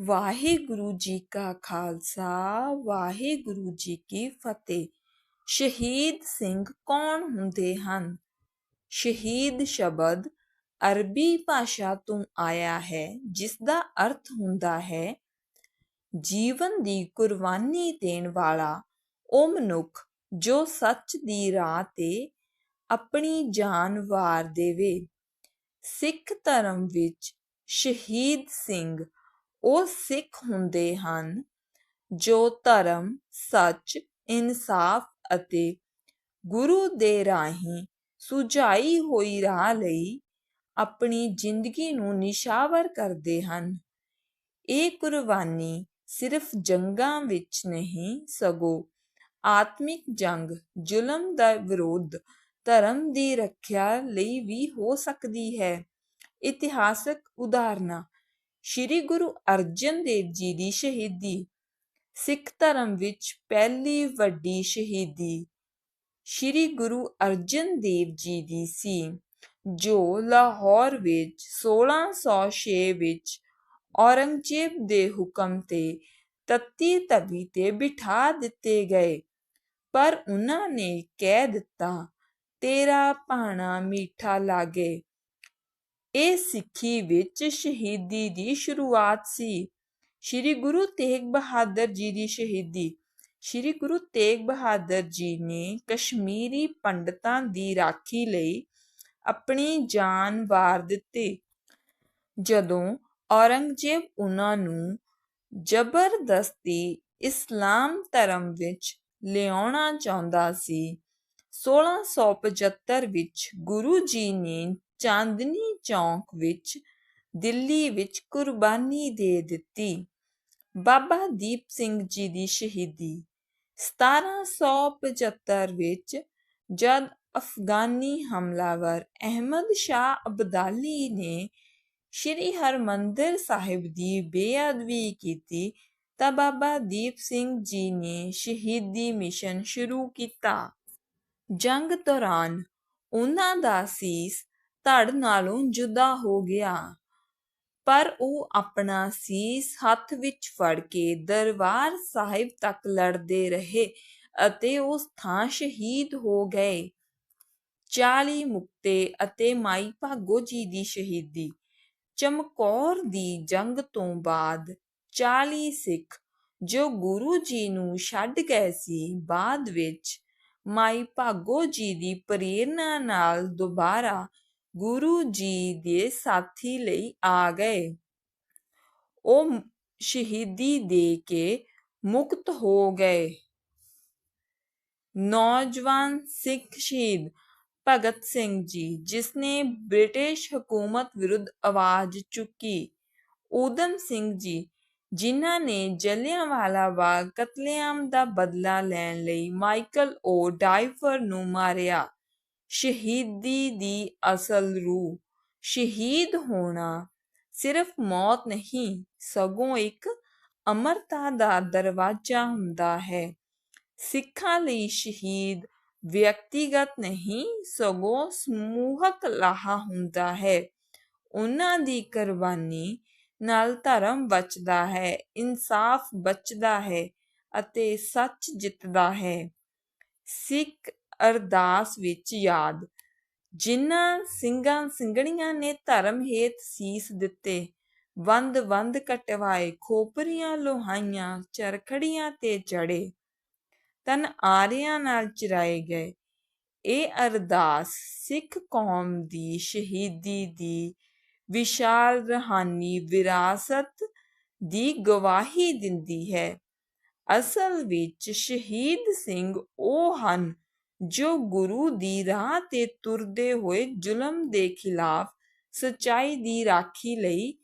ਵਾਹਿਗੁਰੂ ਜੀ ਕਾ ਖਾਲਸਾ, ਵਾਹਿਗੁਰੂ ਜੀ ਕੀ ਫਤਿਹ। ਸ਼ਹੀਦ ਸਿੰਘ ਕੌਣ ਹੁੰਦੇ ਹਨ? ਸ਼ਹੀਦ ਸ਼ਬਦ ਅਰਬੀ ਭਾਸ਼ਾ ਤੋਂ ਆਇਆ ਹੈ ਜਿਸ ਦਾ ਅਰਥ ਹੁੰਦਾ ਹੈ, ਜੀਵਨ ਦੀ ਕੁਰਬਾਨੀ ਦੇਣ ਵਾਲਾ ਉਹ ਮਨੁੱਖ ਜੋ ਸੱਚ ਦੀ ਰਾਹ ਤੇ ਆਪਣੀ ਜਾਨ ਵਾਰ ਦੇਵੇ। ਸਿੱਖ ਧਰਮ ਵਿੱਚ ਸ਼ਹੀਦ ਸਿੰਘ ਉਹ ਸਿੱਖ ਹੁੰਦੇ ਹਨ, ਜੋ ਧਰਮ, ਸੱਚ, ਇਨਸਾਫ ਅਤੇ ਗੁਰੂ ਦੇ ਰਾਹੀਂ ਸੁਝਾਈ ਹੋਈ ਰਾਹ ਲਈ ਆਪਣੀ ਜ਼ਿੰਦਗੀ ਨੂੰ ਨਿਸ਼ਾਵਰ ਕਰਦੇ ਹਨ। ਇਹ ਕੁਰਬਾਨੀ ਸਿਰਫ ਜੰਗਾਂ ਵਿੱਚ ਨਹੀਂ, ਸਗੋਂ ਆਤਮਿਕ ਜੰਗ, ਜ਼ੁਲਮ ਦਾ ਵਿਰੋਧ ਧਰਮ ਦੀ ਰੱਖਿਆ ਲਈ ਵੀ ਹੋ ਸਕਦੀ ਹੈ। ਇਤਿਹਾਸਕ ਉਦਾਹਰਨਾਂ ਸ੍ਰੀ ਗੁਰੂ ਅਰਜਨ ਦੇਵ ਜੀ ਦੀ ਸ਼ਹੀਦੀ, ਸਿੱਖ ਧਰਮ ਵਿੱਚ ਪਹਿਲੀ ਵੱਡੀ ਸ਼ਹੀਦੀ ਸ੍ਰੀ ਗੁਰੂ ਅਰਜਨ ਦੇਵ ਜੀ ਦੀ ਸੀ, ਜੋ ਲਾਹੌਰ ਵਿੱਚ 1606 ਵਿੱਚ ਔਰੰਗਜ਼ੇਬ ਦੇ ਹੁਕਮ ਤੇ ਤੱਤੀ ਤਵੀ ਤੇ ਬਿਠਾ ਦਿੱਤੇ ਗਏ। ਪਰ ਉਹਨਾਂ ਨੇ ਕਹਿ ਦਿੱਤਾ, ਤੇਰਾ ਭਾਣਾ ਮਿੱਠਾ ਲਾਗੇ। ਇਹ ਸਿੱਖੀ ਵਿੱਚ ਸ਼ਹੀਦੀ ਦੀ ਸ਼ੁਰੂਆਤ ਸੀ। ਸ੍ਰੀ ਗੁਰੂ ਤੇਗ ਬਹਾਦਰ ਜੀ ਦੀ ਸ਼ਹੀਦੀ। ਸ੍ਰੀ ਗੁਰੂ ਤੇਗ ਬਹਾਦਰ ਜੀ ਨੇ ਕਸ਼ਮੀਰੀ ਪੰਡਤਾਂ ਦੀ ਰਾਖੀ ਲਈ ਆਪਣੀ ਜਾਨ ਵਾਰ ਦਿੱਤੀ। ਜਦੋਂ ਔਰੰਗਜ਼ੇਬ ਉਹਨਾਂ ਨੂੰ ਜ਼ਬਰਦਸਤੀ ਇਸਲਾਮ ਧਰਮ ਵਿੱਚ ਲਿਆਉਣਾ ਚਾਹੁੰਦਾ ਸੀ 1675 ਵਿੱਚ ਗੁਰੂ ਜੀ ਨੇ ਚਾਂਦਨੀ ਚੌਂਕ ਵਿੱਚ ਦਿੱਲੀ ਵਿੱਚ ਕੁਰਬਾਨੀ ਦੇ ਦਿੱਤੀ। ਬਾਬਾ ਦੀਪ ਸਿੰਘ ਜੀ ਦੀ ਸ਼ਹੀਦੀ। 1775 ਵਿੱਚ ਜਦ ਅਫਗਾਨੀ ਹਮਲਾਵਰ ਅਹਿਮਦ ਸ਼ਾਹ ਅਬਦਾਲੀ ਨੇ ਸ਼੍ਰੀ ਹਰਮੰਦਰ ਸਾਹਿਬ ਦੀ ਬੇਅਦਬੀ ਕੀਤੀ, ਤਾਂ ਬਾਬਾ ਦੀਪ ਸਿੰਘ ਜੀ ਨੇ ਸ਼ਹੀਦੀ ਮਿਸ਼ਨ ਸ਼ੁਰੂ ਕੀਤਾ। ਜੰਗ ਦੌਰਾਨ ਉਹਨਾਂ ਦਾ ਸੀਸ ਧੜ ਨਾਲੋਂ ਜੁਦਾ ਹੋ ਗਿਆ। ਪਰ ਉਹ ਆਪਣਾ ਸੀਸ ਹੱਥ ਵਿੱਚ ਫੜ ਕੇ ਦਰਬਾਰ ਸਾਹਿਬ ਤੱਕ ਲੜਦੇ ਰਹੇ ਅਤੇ ਉਸ ਥਾਂ ਸ਼ਹੀਦ ਹੋ ਗਏ। 40 ਮੁਕਤੇ ਅਤੇ ਮਾਈ ਭਾਗੋ ਜੀ ਦੀ ਸ਼ਹੀਦੀ, ਚਮਕੌਰ ਦੀ ਜੰਗ ਤੋਂ ਬਾਅਦ 40 ਸਿੱਖ ਜੋ ਗੁਰੂ ਜੀ ਨੂੰ ਛੱਡ ਗਏ ਸੀ, ਬਾਅਦ ਵਿੱਚ ਮਾਈ ਭਾਗੋ ਜੀ ਦੀ ਪ੍ਰੇਰਣਾ ਨਾਲ ਦੁਬਾਰਾ ਗੁਰੂ ਜੀ ਦੇ ਸਾਥੀ ਲਈ ਆ ਗਏ। ਉਹ ਸ਼ਹੀਦੀ ਦੇ ਕੇ ਮੁਕਤ ਹੋ ਗਏ। ਨੌਜਵਾਨ ਸਿੱਖ ਸ਼ਹੀਦ ਭਗਤ ਸਿੰਘ ਜੀ ਜਿਸ ਨੇ ਬ੍ਰਿਟਿਸ਼ ਹਕੂਮਤ ਵਿਰੁੱਧ ਆਵਾਜ਼ ਚੁੱਕੀ। ਊਧਮ ਸਿੰਘ ਜੀ, ਜਿਨ੍ਹਾਂ ਨੇ ਜਲਿਆਂਵਾਲਾ ਬਾਗ ਕਤਲੇਆਮ ਦਾ ਬਦਲਾ ਲੈਣ ਲਈ ਮਾਈਕਲ ਓ ਡਾਈਫਰ ਨੂੰ ਮਾਰਿਆ। ਸ਼ਹੀਦੀ ਦੀ ਅਸਲ ਰੂਹ। ਸ਼ਹੀਦ ਹੋਣਾ ਸਿਰਫ ਮੌਤ ਨਹੀਂ, ਸਗੋਂ ਇੱਕ ਅਮਰਤਾ ਦਾ ਦਰਵਾਜ਼ਾ ਹੁੰਦਾ ਹੈ। ਸਿੱਖਾਂ ਲਈ ਸ਼ਹੀਦ ਵਿਅਕਤੀਗਤ ਨਹੀਂ, ਸਗੋਂ ਸਮੂਹਕ ਲਾਹਾ ਹੁੰਦਾ ਹੈ। ਉਹਨਾਂ ਦੀ ਕੁਰਬਾਨੀ ਨਾਲ ਧਰਮ ਬਚਦਾ ਹੈ, ਇਨਸਾਫ ਬਚਦਾ ਹੈ ਅਤੇ ਸੱਚ ਜਿੱਤਦਾ ਹੈ। ਸਿੱਖ ਅਰਦਾਸ ਵਿੱਚ ਯਾਦ। ਜਿਨ੍ਹਾਂ ਸਿੰਘਾਂ ਸਿੰਘਣੀਆਂ ਨੇ ਧਰਮ ਹੇਤ ਸੀਸ ਦਿੱਤੇ, ਵੰਦ ਵੰਦ ਕਟਵਾਏ, ਖੋਪਰੀਆਂ ਲੋਹਾਈਆਂ, ਚਰਖੜੀਆਂ ਤੇ ਚੜੇ ਤਨ ਆਰਿਆਂ ਨਾਲ ਚਿਰਾਏ ਗਏ। ਇਹ ਅਰਦਾਸ ਸਿੱਖ ਕੌਮ ਦੀ ਸ਼ਹੀਦੀ ਦੀ ਵਿਸ਼ਾਲ ਰਹਾਨੀ ਵਿਰਾਸਤ ਦੀ ਗਵਾਹੀ ਦਿੰਦੀ ਹੈ। ਅਸਲ ਵਿੱਚ ਸ਼ਹੀਦ ਸਿੰਘ ਉਹ ਹਨ ਜੋ ਗੁਰੂ ਦੀ ਰਾਹ ਤੇ ਤੁਰਦੇ ਹੋਏ ਜ਼ੁਲਮ ਦੇ ਖਿਲਾਫ ਸਚਾਈ ਦੀ ਰਾਖੀ ਲਈ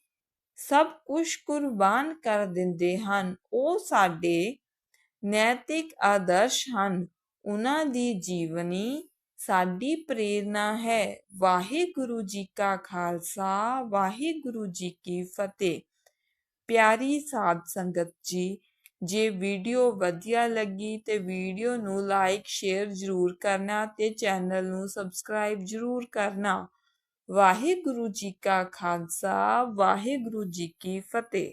ਸਭ ਕੁਝ ਕੁਰਬਾਨ ਕਰ ਦਿੰਦੇ ਹਨ, ਉਹ ਸਾਡੇ ਨੈਤਿਕ ਆਦਰਸ਼ ਹਨ। ਉਹਨਾਂ ਦੀ ਜੀਵਨੀ ਸਾਡੀ ਪ੍ਰੇਰਣਾ ਹੈ। ਵਾਹਿਗੁਰੂ ਜੀ ਕਾ ਖਾਲਸਾ, ਵਾਹਿਗੁਰੂ ਜੀ ਕੀ ਫਤਿਹ। ਪਿਆਰੀ ਸਾਧ ਸੰਗਤ ਜੀ ਜੇ ਵੀਡੀਓ ਵਧੀਆ ਲੱਗੀ ਤੇ ਵੀਡੀਓ ਨੂੰ ਲਾਈਕ ਸ਼ੇਅਰ ਜ਼ਰੂਰ ਕਰਨਾ ਤੇ ਚੈਨਲ ਨੂੰ ਸਬਸਕ੍ਰਾਈਬ ਜ਼ਰੂਰ ਕਰਨਾ। ਵਾਹਿਗੁਰੂ ਜੀ ਕਾ ਖਾਲਸਾ, ਵਾਹਿਗੁਰੂ ਜੀ ਕੀ ਫਤਿਹ।